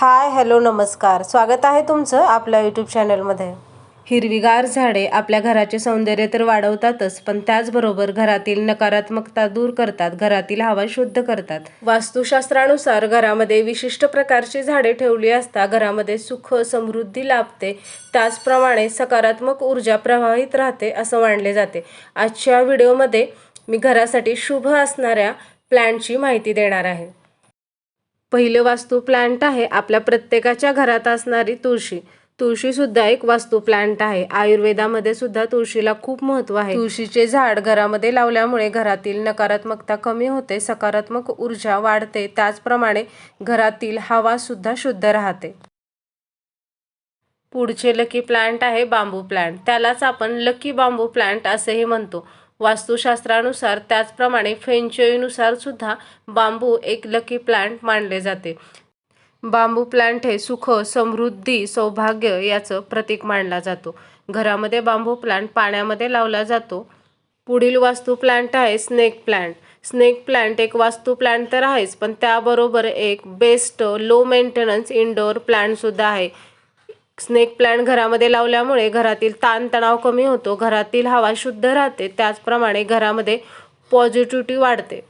Hi hello नमस्कार. स्वागत आहे तुमचं आपल्या यूट्यूब चॅनलमध्ये हिरवीगार झाडे आपल्या घराचे सौंदर्य तर वाढवतातच पण त्याचबरोबर घरातील नकारात्मकता दूर करतात घरातील हवा शुद्ध करतात. वास्तुशास्त्रानुसार घरामध्ये विशिष्ट प्रकारची झाडे ठेवली असता घरामध्ये सुख समृद्धी लाभते. त्याचप्रमाणे सकारात्मक ऊर्जा प्रवाहित राहते असं मानले जाते. आजच्या व्हिडिओमध्ये मी घरासाठी शुभ असणाऱ्या प्लॅनची माहिती देणार आहे. पहिलं वास्तू प्लांट आहे आपल्या प्रत्येकाच्या घरात असणारी तुळशी. तुळशी सुद्धा एक वास्तू प्लांट आहे. आयुर्वेदामध्ये सुद्धा तुळशीला खूप महत्त्व आहे. तुळशीचे झाड घरामध्ये लावल्यामुळे घरातील नकारात्मकता कमी होते सकारात्मक ऊर्जा वाढते त्याचप्रमाणे घरातील हवा सुद्धा शुद्ध राहते. पुढचे लकी प्लांट आहे बांबू प्लांट त्यालाच आपण लकी बांबू प्लांट असेही म्हणतो. वास्तुशास्त्रानुसार त्याचप्रमाणे फेंचोईनुसार सुद्धा बांबू एक लकी प्लांट मानले जाते. बांबू प्लांट हे सुख समृद्धी सौभाग्य याचं प्रतीक मानला जातो. घरामध्ये बांबू प्लांट पाण्यामध्ये लावला जातो. पुढील वास्तू प्लांट आहे स्नेक प्लांट स्नेक प्लांट एक वास्तू प्लांट तर आहेच पण त्याबरोबर एक बेस्ट लो मेंटेनन्स इनडोअर प्लांटसुद्धा आहे. स्नेक प्लांट घरामध्ये लावल्यामुळे घरातील ताणतणाव कमी होतो घरातील हवा शुद्ध राहते त्याचप्रमाणे घरामध्ये पॉझिटिव्हिटी वाढते.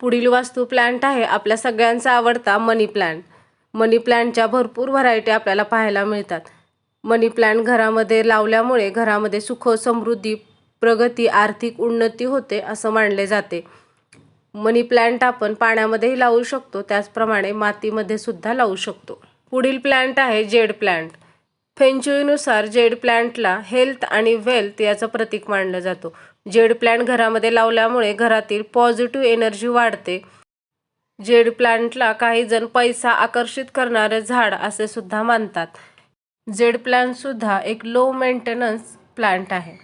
पुढील वास्तू प्लांट आहे आपल्या सगळ्यांचा आवडता मनी प्लांट मनी प्लांटच्या भरपूर व्हरायटी आपल्याला पाहायला मिळतात. मनी प्लांट घरामध्ये लावल्यामुळे घरामध्ये सुख समृद्धी प्रगती आर्थिक उन्नती होते असं मानले जाते. मनी प्लांट आपण पाण्यामध्येही लावू शकतो त्याचप्रमाणे मातीमध्ये सुद्धा लावू शकतो. पुढील प्लांट आहे जेड प्लांट फेंचुईनुसार जेड प्लांटला हेल्थ आणि वेल्थ याचं प्रतीक मानलं जातो. जेड प्लांट घरामध्ये लावल्यामुळे घरातील पॉझिटिव्ह एनर्जी वाढते. जेड प्लांटला काही जण पैसा आकर्षित करणारे झाड असे सुद्धा मानतात. जेड प्लांट सुद्धा एक लो मेंटेनन्स प्लांट आहे.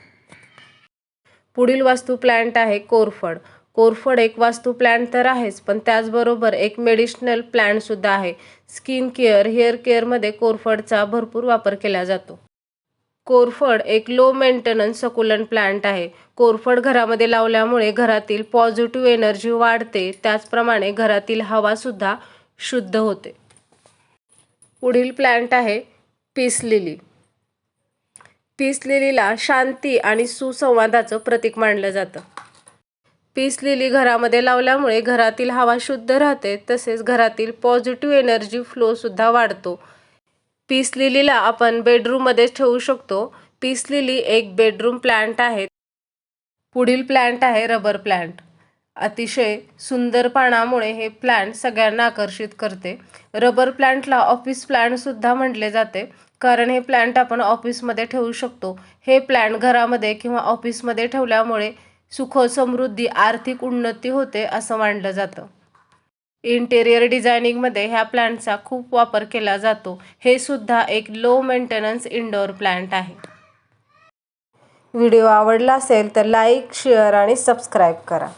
पुढील वास्तू प्लांट आहे कोरफड. कोरफड एक वास्तू प्लॅन्ट तर आहेच पण त्याचबरोबर एक मेडिशनल प्लॅन्टसुद्धा आहे. स्किन केअर हेअर केअरमध्ये कोरफडचा भरपूर वापर केला जातो. कोरफड एक लो मेंटेनन्स सकुलन प्लांट आहे. कोरफड घरामध्ये लावल्यामुळे घरातील पॉझिटिव्ह एनर्जी वाढते त्याचप्रमाणे घरातील हवासुद्धा शुद्ध होते. पुढील प्लांट आहे पीस लिली पीस लिलीला शांती आणि सुसंवादाचं प्रतीक मानलं जातं. पीस लिली घरामध्ये लावल्यामुळे घरातील हवा शुद्ध राहते तसेच घरातील पॉझिटिव्ह एनर्जी फ्लोसुद्धा वाढतो. पीस लिलीला आपण बेडरूममध्ये ठेवू शकतो. पीस लिली एक बेडरूम प्लांट आहे. पुढील प्लांट आहे रबर प्लांट अतिशय सुंदर पानामुळे हे प्लांट सगळ्यांना आकर्षित करते. रबर प्लांटला ऑफिस प्लांटसुद्धा म्हटले जाते. कारण हे प्लांट आपण ऑफिसमध्ये ठेवू शकतो. हे प्लांट घरामध्ये किंवा ऑफिसमध्ये ठेवल्यामुळे सुख समृद्धी आर्थिक उन्नती होते असं मानलं जातं. इंटेरियर डिझायनिंगमध्ये ह्या प्लांटचा खूप वापर केला जातो. हे सुद्धा एक लो मेंटेनन्स इंडोअर प्लांट आहे. व्हिडिओ आवडला असेल तर लाईक शेअर आणि सबस्क्राईब करा.